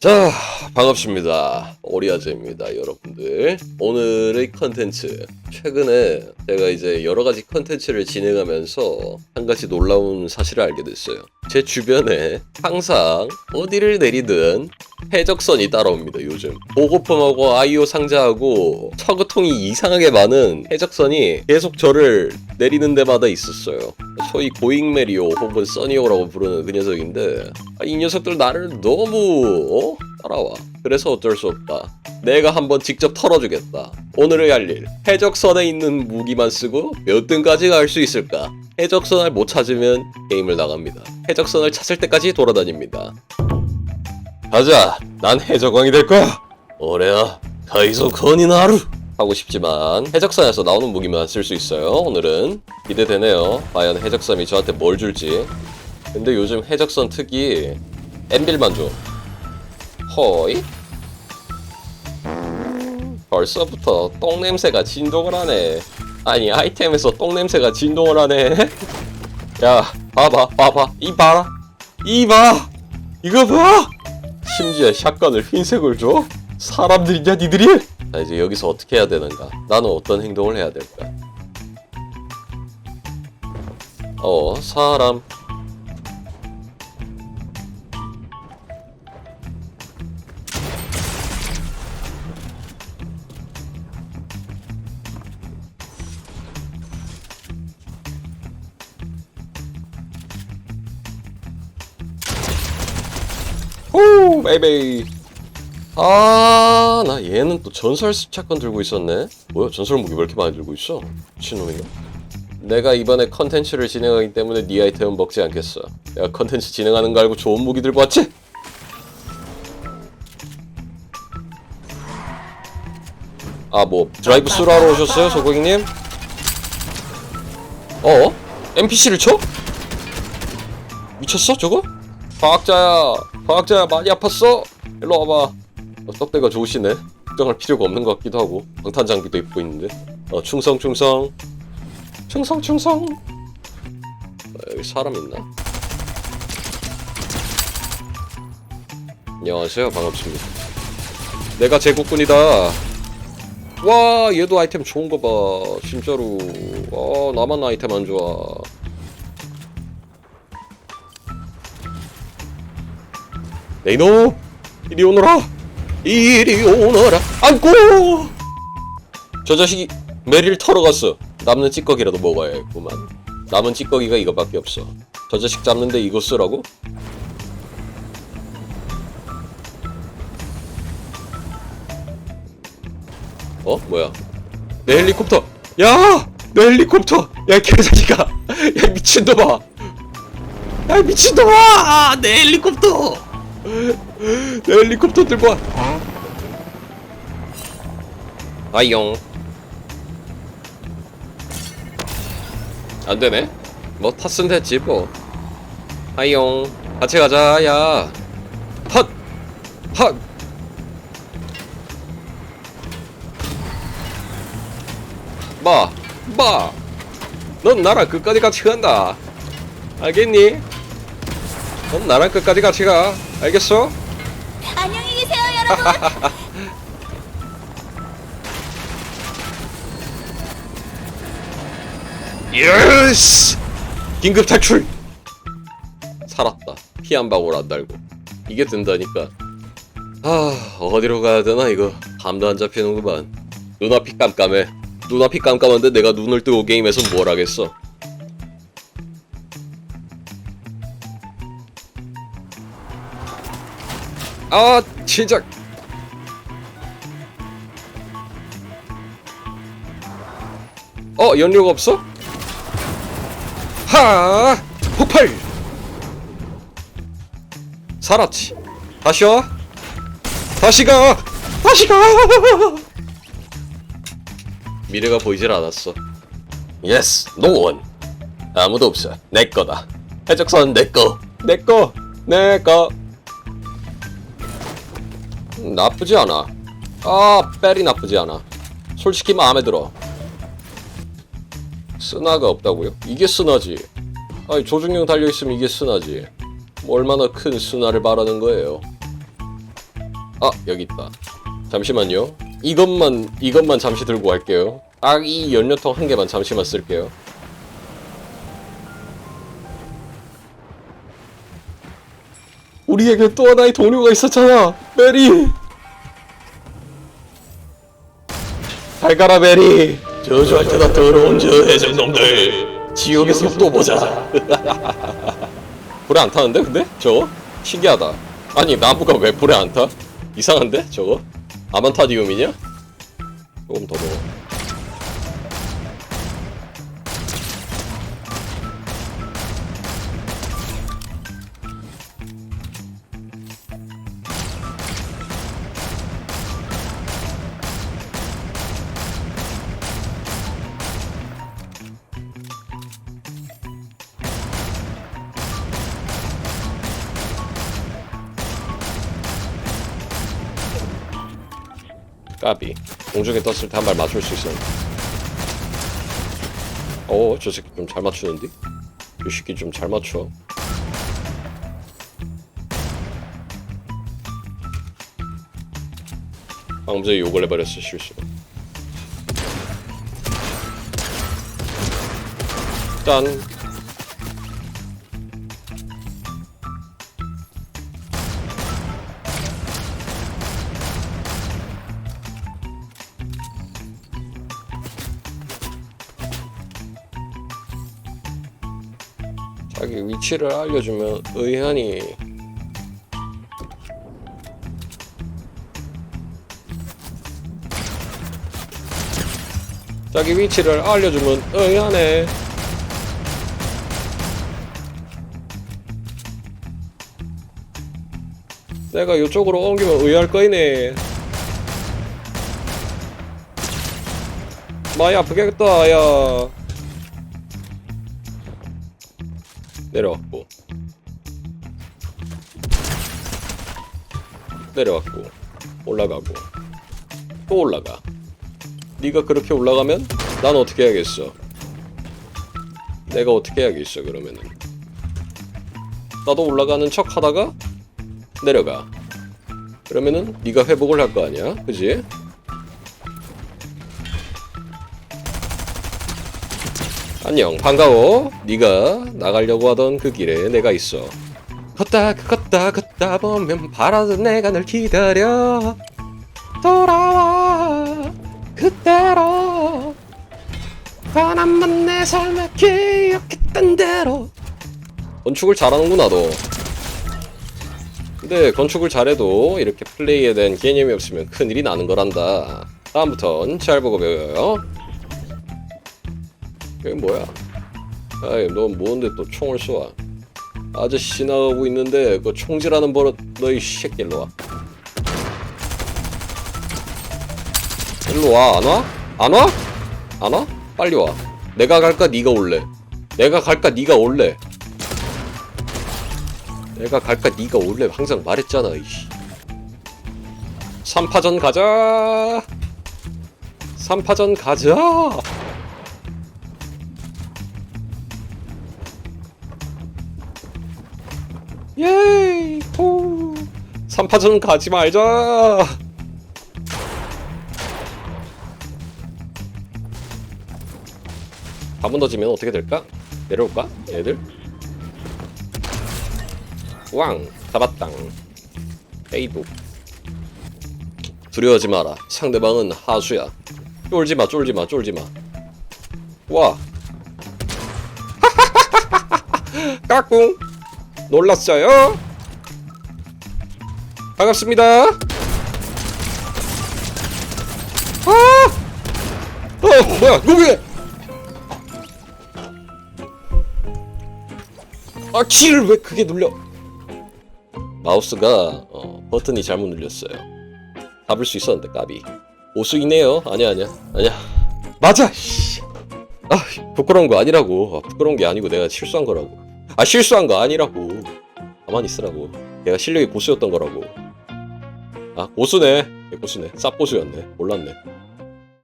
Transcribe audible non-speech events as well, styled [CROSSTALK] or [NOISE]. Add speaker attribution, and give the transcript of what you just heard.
Speaker 1: 자, 반갑습니다. 오리아즈입니다, 여러분들. 오늘의 컨텐츠. 최근에 제가 이제 여러 가지 컨텐츠를 진행하면서 한 가지 놀라운 사실을 알게 됐어요. 제 주변에 항상 어디를 내리든 해적선이 따라옵니다, 요즘. 보고품하고 아이오 상자하고 처그통이 이상하게 많은 해적선이 계속 저를 내리는 데마다 있었어요. 소위 고잉 메리오 혹은 써니오라고 부르는 그 녀석인데 아, 이 녀석들 나를 너무 어? 따라와. 그래서 어쩔 수 없다. 내가 한번 직접 털어주겠다. 오늘의 할 일. 해적선에 있는 무기만 쓰고 몇 등까지 갈 수 있을까? 해적선을 못 찾으면 게임을 나갑니다. 해적선을 찾을 때까지 돌아다닙니다. 가자. 난 해적왕이 될 거야. 오래야. 가이소 건이나루. 하고 싶지만 해적선에서 나오는 무기만 쓸 수 있어요. 오늘은 기대되네요. 과연 해적선이 저한테 뭘 줄지. 근데 요즘 해적선 특이 엠빌만 줘. 허이? 벌써부터 똥 냄새가 진동을 하네. 아니 아이템에서 똥 냄새가 진동을 하네. [LAUGHS] 야, 봐봐, 봐봐, 이 봐라, 이 봐, 이거 봐. 심지어 샷건을 흰색을 줘? 사람들이냐 니들이? 자 이제 여기서 어떻게 해야 되는가? 나는 어떤 행동을 해야 될까? 어 사람 호 베이베이 아, 나 얘는 또 전설 스차건 들고 있었네. 뭐야, 전설 무기 왜 이렇게 많이 들고 있어? 미친놈인가? 내가 이번에 컨텐츠를 진행하기 때문에 네 아이템은 먹지 않겠어. 내가 컨텐츠 진행하는 거 알고 좋은 무기 들고 왔지? 아, 뭐 드라이브 스루 하러 오셨어요, 소고객님? 어? NPC를 쳐? 미쳤어, 저거? 과학자야, 과학자야, 많이 아팠어? 일로 와봐. 어, 떡대가 좋으시네. 걱정할 필요가 없는 것 같기도 하고 방탄 장비도 입고 있는데. 어 충성 충성. 충성 충성. 어, 여기 사람 있나? 안녕하세요 반갑습니다. 내가 제국군이다. 와 얘도 아이템 좋은 거 봐. 진짜로. 아 나만 아이템 안 좋아. 네이노 이리 오너라. 이리 오너라. 안고! 저 자식이 메리를 털어갔어. 남는 찌꺼기라도 먹어야겠구만. 남은 찌꺼기가 이거밖에 없어. 저 자식 잡는데 이거 쓰라고? 어? 뭐야? 내 헬리콥터! 야! 내 헬리콥터! 야 개자식아 야 미친놈아! 야 미친놈아 내 헬리콥터 내 헬리콥터 들고 와. 아용. 안 되네. 뭐 탔으면 됐지 뭐. 아용. 같이 가자 야. 헛. 헛. 마. 마. 넌 나랑 끝까지 같이 간다. 알겠니? 넌 나랑 끝까지 같이 가. 알겠어?
Speaker 2: 안녕히 계세요, 여러분. [LAUGHS]
Speaker 1: 예스! 긴급 탈출! 살았다. 피 한 방울 안 달고. 이게 된다니까. 아, 어디로 가야 되나, 이거. 감도 안 잡히는구만. 눈앞이 깜깜해. 눈앞이 깜깜한데 내가 눈을 뜨고 게임에서 뭘 하겠어. 아, 진짜. 어, 연료가 없어? 하! 폭발! 살았지. 다시 와. 다시 가! 다시 가! 미래가 보이질 않았어. 예스, 노원. 아무도 없어. 내 거다. 해적선 내 거. 내 거. 내 거. 나쁘지 않아. 아, 뺄이 나쁘지 않아. 솔직히 마음에 들어. 스나가 없다고요? 이게 스나지. 아니 조준경 달려있으면 이게 스나지. 뭐 얼마나 큰 스나를 바라는 거예요. 아 여기 있다 잠시만요 이것만 이것만 잠시 들고 갈게요 딱 이 연료통 한 개만 잠시만 쓸게요 우리에게 또 하나의 동료가 있었잖아. 메리. 잘 가라 메리. 저주할 때다 더러운 저 해적놈들. 지옥에서 또 보자. [LAUGHS] 불에 안 타는데 근데? 저거? 신기하다. 아니 나무가 왜 불에 안 타? 이상한데 저거? 아만타디움이냐? 조금 더 먹어 까비. 공중에 떴을 때 한 발 맞출 수 있었는데 어, 저 새끼 좀 잘 맞추는데? 이 새끼 좀 잘 맞춰. 방금 욕을 해버렸어 실수로 짠 자기 위치를 알려주면 의한이 자기 위치를 알려주면 의한해 내가 이쪽으로 옮기면 의할 거이네. 많이 아프겠다 야 내려왔고. 내려왔고. 올라가고. 또 올라가. 네가 그렇게 올라가면 난 어떻게 해야겠어? 내가 어떻게 해야겠어 그러면은? 나도 올라가는 척 하다가 내려가. 그러면은 네가 회복을 할 거 아니야? 그지? 안녕 반가워. 네가 나가려고 하던 그 길에 내가 있어. 걷다 걷다 걷다 보면 바라던 내가 널 기다려. 돌아와 그대로. 바람만 내 삶에 기억했던 대로. 건축을 잘하는구나 너. 근데 건축을 잘해도 이렇게 플레이에 대한 개념이 없으면 큰일이 나는 거란다. 다음부턴 잘 보고 배워요 이게 뭐야? 아이, 넌 뭔데 또 총을 쏘아? 아저씨 지나가고 있는데 그 총질하는 버릇 너희 새끼 일로 와. 일로 와, 안 와? 안 와? 안 와? 빨리 와. 내가 갈까 네가 올래? 내가 갈까 네가 올래? 내가 갈까 네가 올래? 항상 말했잖아, 이씨. 3파전 가자. 3파전 가자. 예이 호. 3파전 가지 말자. 한 번 더 지면 어떻게 될까? 내려올까? 얘들? 왕 잡았당 에이도 두려워하지 마라. 상대방은 하수야. 쫄지마 쫄지마 쫄지마. 와. [LAUGHS] 까꿍 놀랐어요? 반갑습니다. 아! 어, 뭐야, 이거 왜? 아, 키를 왜 그게 눌려? 마우스가 어, 버튼이 잘못 눌렸어요. 잡을 수 있었는데 까비. 오수이네요. 아니야, 아니야, 아니야. 맞아. 씨. 아, 부끄러운 거 아니라고. 아, 부끄러운 게 아니고 내가 실수한 거라고. 아 실수한 거 아니라고. 가만히 있으라고. 내가 실력이 고수였던 거라고. 아 고수네. 고수네. 쌉고수였네. 몰랐네